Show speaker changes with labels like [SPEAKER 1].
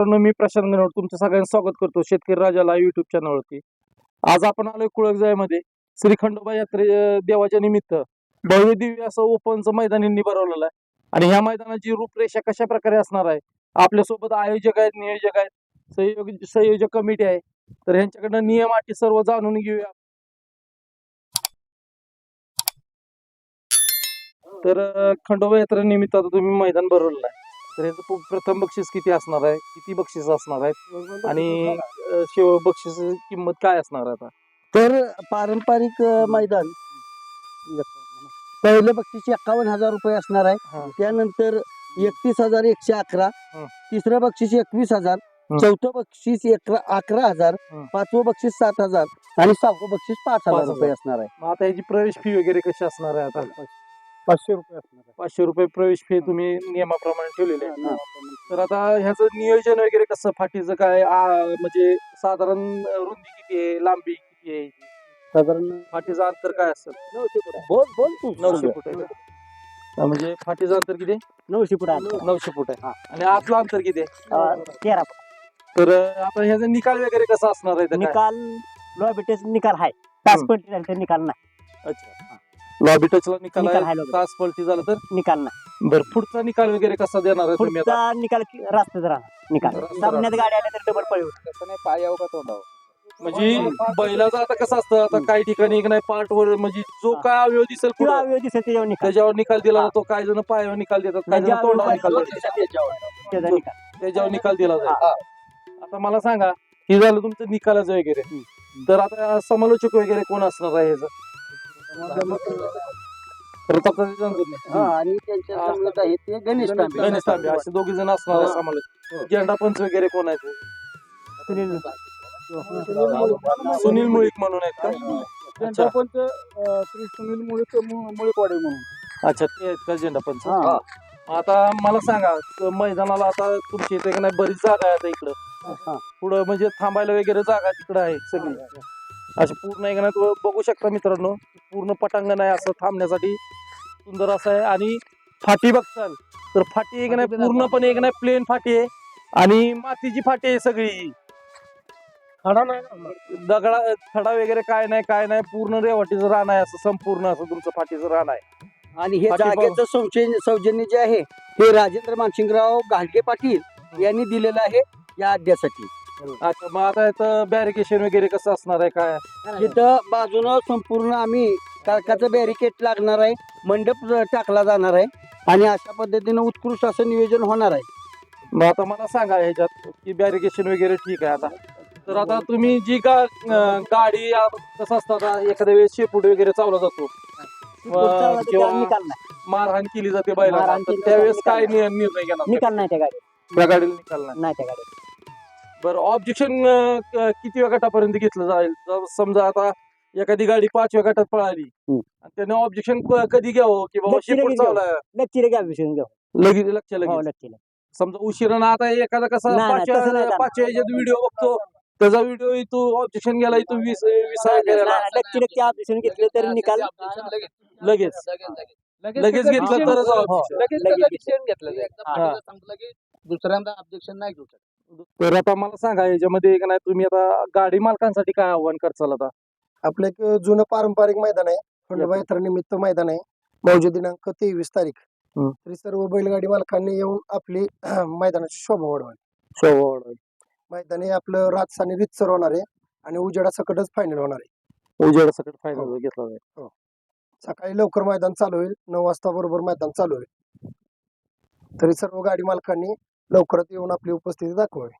[SPEAKER 1] मी प्रशांत गणवट तुमचं सगळ्यांचं स्वागत करतो शेतकरी राजाला युट्यूब चॅनलवरती आज आपण आलोय कुळकजायमध्ये श्री खंडोबा यात्रे देवाच्या निमित्त भव्य दिव्य असं ओपनचं मैदान यांनी भरवलेलं आहे. आणि ह्या मैदानाची रूपरेषा कशा प्रकारे असणार आहे? आपल्यासोबत आयोजक आहेत नियोजक आहेत संयोग संयोजक कमिटी आहे. तर ह्यांच्याकडनं नियम अटी सर्व जाणून घेऊया. तर खंडोबा यात्रेनिमित्त आता तुम्ही मैदान भरवलेलं आहे. तर ह्याचं पु- प्रथम बक्षीस किती असणार आहे? किती बक्षीस असणार आहेत? आणि शेव बक्षीस किंमत काय असणार आहे आता?
[SPEAKER 2] तर पारंपरिक मैदान. पहिलं बक्षीस एकावन्न हजार रुपये असणार आहे. त्यानंतर एकतीस हजार एकशे अकरा. तिसरं बक्षीस एकवीस हजार. चौथं बक्षीस अकरा हजार. पाचवं बक्षीस सात हजार. आणि सहावं बक्षीस पाच हजार. रुपये असणार आहे.
[SPEAKER 1] आता ह्याची प्रवेश फी वगैरे कशी असणार आहे आता?
[SPEAKER 2] पाचशे रुपये असणार आहे.
[SPEAKER 1] पाचशे रुपये प्रवेश फी तुम्ही नियमाप्रमाणे ठेवलेले आहे. तर आता ह्याचं नियोजन वगैरे कसं? फाटीचं काय? आ, म्हणजे साधारण रुंदी किती आहे? लांबी किती आहे?
[SPEAKER 2] साधारण
[SPEAKER 1] फाटीचं अंतर काय असेल?
[SPEAKER 2] नऊशे फूट आहे. बोल बोल तू.
[SPEAKER 1] नऊशे फूट आहे का? हा, म्हणजे फाटीचं अंतर किती? आहे?
[SPEAKER 2] नऊशे फूट आहे.
[SPEAKER 1] नऊशे फूट आहे.
[SPEAKER 2] हा.
[SPEAKER 1] आणि आतलं अंतर किती आहे?
[SPEAKER 2] अ, तेरा
[SPEAKER 1] तर अं, आता ह्याचा निकाल वगैरे कसा असणार आहे? त्याचा?
[SPEAKER 3] निकाल लॉबिटेच निकाल आहे. तास पलटी निकाल नाही.
[SPEAKER 1] अच्छा. लॉबी टचला निकाल
[SPEAKER 3] निकाल
[SPEAKER 1] आहे. तास पलटी झाला तर?
[SPEAKER 3] निकाल नाही.
[SPEAKER 1] बर पुढचा निकाल वगैरे कसा देणार आहे तुम्ही आता?
[SPEAKER 3] पुढचा निकाल कि- रास्ताच राहणार निकाल. सामन्यात गाडी आल्या तर डबल पळी
[SPEAKER 1] म्हणजे बैलाचं आता कसं असतं आता काही ठिकाणी एक नाही पार्ट वर म्हणजे जो
[SPEAKER 3] हा.
[SPEAKER 1] काय अवयव दिसेल
[SPEAKER 3] किंवा
[SPEAKER 1] पुढं,
[SPEAKER 3] अवयव दिसेल त्याच्यावर निकाल.
[SPEAKER 1] त्याच्यावर निकाल दिला
[SPEAKER 3] हा.
[SPEAKER 1] जातो काही जण पायावर निकाल देतात काही जण
[SPEAKER 3] ज्यावर
[SPEAKER 1] तोंडावर
[SPEAKER 3] निकाल
[SPEAKER 1] निकाल देतात.
[SPEAKER 3] त्याचा निकाल.
[SPEAKER 1] त्याच्यावर निकाल दिला जातो आता मला सांगा हे झालं तुमचं निकालाचं वगैरे. तर आता समालोचक वगैरे कोण असणार आहे ह्याचं? प्रतापराजे जानकर
[SPEAKER 2] हा आणि त्यांच्या
[SPEAKER 1] हा.
[SPEAKER 2] समवेत आहे ते गणेश तांबे.
[SPEAKER 1] गणेश तांबे असे दोघी जण असणार
[SPEAKER 2] हा.
[SPEAKER 1] झेंडा पंच वगैरे कोण आहेत
[SPEAKER 3] सुनील
[SPEAKER 1] सुनील मुळीक म्हणून आहेत का अच्छा
[SPEAKER 2] श्री सुनील मुळे मुळेवाडे म्हणून
[SPEAKER 1] अच्छा ते आहेत का झेंडा पंच
[SPEAKER 2] हा.
[SPEAKER 1] आता मला सांगा मैदानाला आता तुमची इथे का नाही बरीच जागा आहे आता इकडं
[SPEAKER 2] हा.
[SPEAKER 1] पुढं म्हणजे थांबायला वगैरे जागा तिकडं आहे सगळी अशी पूर्ण एक ना तुम्ही बघू शकता मित्रांनो. पूर्ण पटांगण आहे असं थांबण्यासाठी. सुंदर असं आहे. आणि फाटी बघताल. तर फाटी एक नाही? पूर्णपणे एक नाही? प्लेन फाटी आहे. आणि मातीची फाटी आहे सगळी. दगडा खडा वगैरे काय नाही काय नाही. पूर्ण रेवाटीचं रान आहे असं संपूर्ण असं तुमचं फाटीचं रान आहे.
[SPEAKER 2] आणि हे जागेचं सौजन्य सौजन्य जे आहे हे राजेंद्र मानसिंगराव घाडगे पाटील यांनी दिलेलं आहे या अड्ड्यासाठी
[SPEAKER 1] अच्छा मग आता इथं बॅरिकेशन वगैरे कसं असणार आहे काय?
[SPEAKER 2] तिथं बाजूनं संपूर्ण आम्ही काळकाचं बॅरिकेड लागणार आहे मंडप टाकला जाणार आहे आणि अशा पद्धतीनं उत्कृष्ट असं नियोजन होणार आहे.
[SPEAKER 1] मग आता मला सांगा ह्याच्यात की बॅरिकेशन वगैरे ठीक आहे आता. तर आता तुम्ही जी का अं, गाडी आ- कसं असतं आता एखाद्या वेळेस शेपूट वगैरे चावला जातो.
[SPEAKER 3] पुढचा
[SPEAKER 1] अं,
[SPEAKER 3] त्याच्यावर
[SPEAKER 1] किंवा
[SPEAKER 3] निकाल नाही.
[SPEAKER 1] मारहाण केली जाते बैला
[SPEAKER 3] मारहाण केली जाते,
[SPEAKER 1] त्यावेळेस काय. नि- निर्णय घेणार?
[SPEAKER 3] निकाल नाही त्या गाडीत.
[SPEAKER 1] त्या गाडीला निकाल नाही.
[SPEAKER 3] नाही त्या गाडीत.
[SPEAKER 1] बरं ऑब्जेक्शन किती गटापर्यंत घेतलं जाईल जर समजा आता एखादी गाडी पाचव्या गटात पळाली
[SPEAKER 2] हम्म.
[SPEAKER 1] आणि त्याने ऑब्जेक्शन कधी घ्यावं की बाबा
[SPEAKER 3] लक्ष
[SPEAKER 1] शेपूट
[SPEAKER 3] लगेच.
[SPEAKER 1] चावला
[SPEAKER 3] घेऊ
[SPEAKER 1] लगेच लक्ष
[SPEAKER 3] हो
[SPEAKER 1] लगेच
[SPEAKER 3] लक्की
[SPEAKER 1] समजा उशिरानं आता एखादा कसा
[SPEAKER 3] नाही, नाही, तसं नाही
[SPEAKER 1] पाचव्या
[SPEAKER 3] करणार.
[SPEAKER 1] पाचव्या ह्याच्यात व्हिडिओ बघतो त्याचा व्हिडिओ तू ऑब्जेक्शन गेला तू वीस विसाव्या गेला
[SPEAKER 3] लक्की लक्की ऑपरेशन घेतलं तरी निकाल
[SPEAKER 1] लगेच लगेच घेतलं तरच
[SPEAKER 3] हो,
[SPEAKER 1] objection.
[SPEAKER 3] लगेच घेतलं.
[SPEAKER 1] हा.
[SPEAKER 2] दुसऱ्यांदा ऑब्जेक्शन नाही घेऊ
[SPEAKER 1] तर आता मला सांगा याच्यामध्ये का नाही तुम्ही आता गाडी मालकांसाठी काय आव्हान करचाल आता?
[SPEAKER 4] आपलं एक जुनं पारंपरिक मैदान आहे. खंडोबा यात्रा निमित्त मैदान आहे. मौजे दिनांक तेवीस तारीख.
[SPEAKER 1] हम्म.
[SPEAKER 4] तरी सर्व बैलगाडी मालकांनी येऊन आपली मैदानाची शोभा वाढवावी. मैदान हे आपलं रातसानी रितसर होणार आहे आणि उजेडा सकटच फायनल होणार आहे.
[SPEAKER 1] उजेड सकट फायनल घेतला जाईल.
[SPEAKER 4] सकाळी लवकर मैदान चालू होईल. नऊ वाजता बरोबर मैदान चालू होईल. तरी सर्व गाडी मालकांनी लवकरात येऊन आपली उपस्थिती दाखवावी.